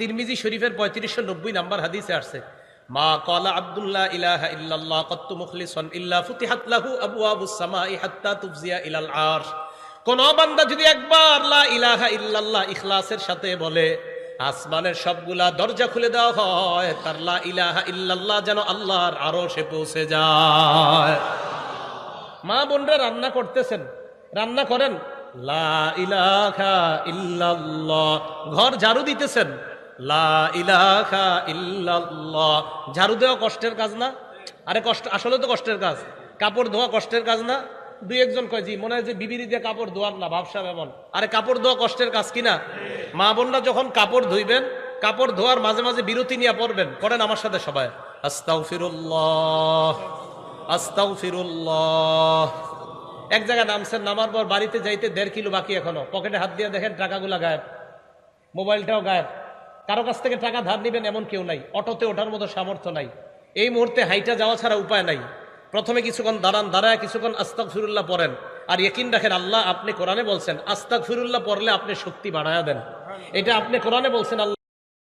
তিরমিজি শরীফের পঁয়ত্রিশশো নব্বই নাম্বার হাদিসে আসছে, মা কলা আব্দুল্লাহ ইলাহা ইল্লাল্লাহ কত্তু মুখলিসন ইল্লা ফুতিহাত আবু আবু সামাই হাত্তা তুফজিয়া ইলাল আরশ। কোন বান্দা যদি একবার লা ইলাহা ইল্লাল্লাহ ইখলাসের সাথে বলে, আসমানের সবগুলা দরজা খুলে দেওয়া হয়, তার লা ইলাহা ইল্লাল্লাহ যেন আল্লাহর আরও সে পৌঁছে যায়। মা বোনরা রান্না করতেছেন, রান্না করেন, লা ইলাহা ইল্লাল্লাহ। ঘর ঝাড়ু দিতেছেন ঝাড়ু দেওয়া কষ্টের কাজ না? আরে কষ্ট, আসলে তো কষ্টের কাজ। কাপড় ধোয়া কষ্টের কাজ না? দুই একজন কয় মনে হয় যে বিবিরি দিয়ে কাপড় ধোয়ার না, ভাবসা এমন। আরে কাপড় ধোয়া কষ্টের কাজ কিনা মা বোনরা যখন কাপড় ধুইবেন, কাপড় ধোয়ার মাঝে মাঝে বিরতি নিয়ে পড়বেন। করেন আমার সাথে সবাই। আস্তাগফিরুল্লাহ আস্তাগফিরুল্লাহ। এক জায়গায় নামছেন, নামার পর বাড়িতে যাইতে দেড় কিলো বাকি এখনও। পকেটে হাত দিয়ে দেখেন টাকাগুলা গায়েব। মোবাইলটাও গায়েব। কারও কাছ থেকে টাকা ধার নেবেন এমন কেউ নাই। অটোতে ওঠার মতো সামর্থ্য নাই। এই মুহূর্তে হাইটা যাওয়া ছাড়া উপায় নাই। প্রথমে কিছুক্ষণ দাঁড়ান, দাঁড়ায় কিছুক্ষণ আস্তাক ফিরুল্লাহ পড়েন। আর ইকিন রাখেন, আল্লাহ আপনি কোরআনে বলছেন আস্তাক ফিরুল্লাহ পড়লে আপনি শক্তি বাড়ায়া দেন। এটা আপনি কোরআনে বলছেন, আল্লাহ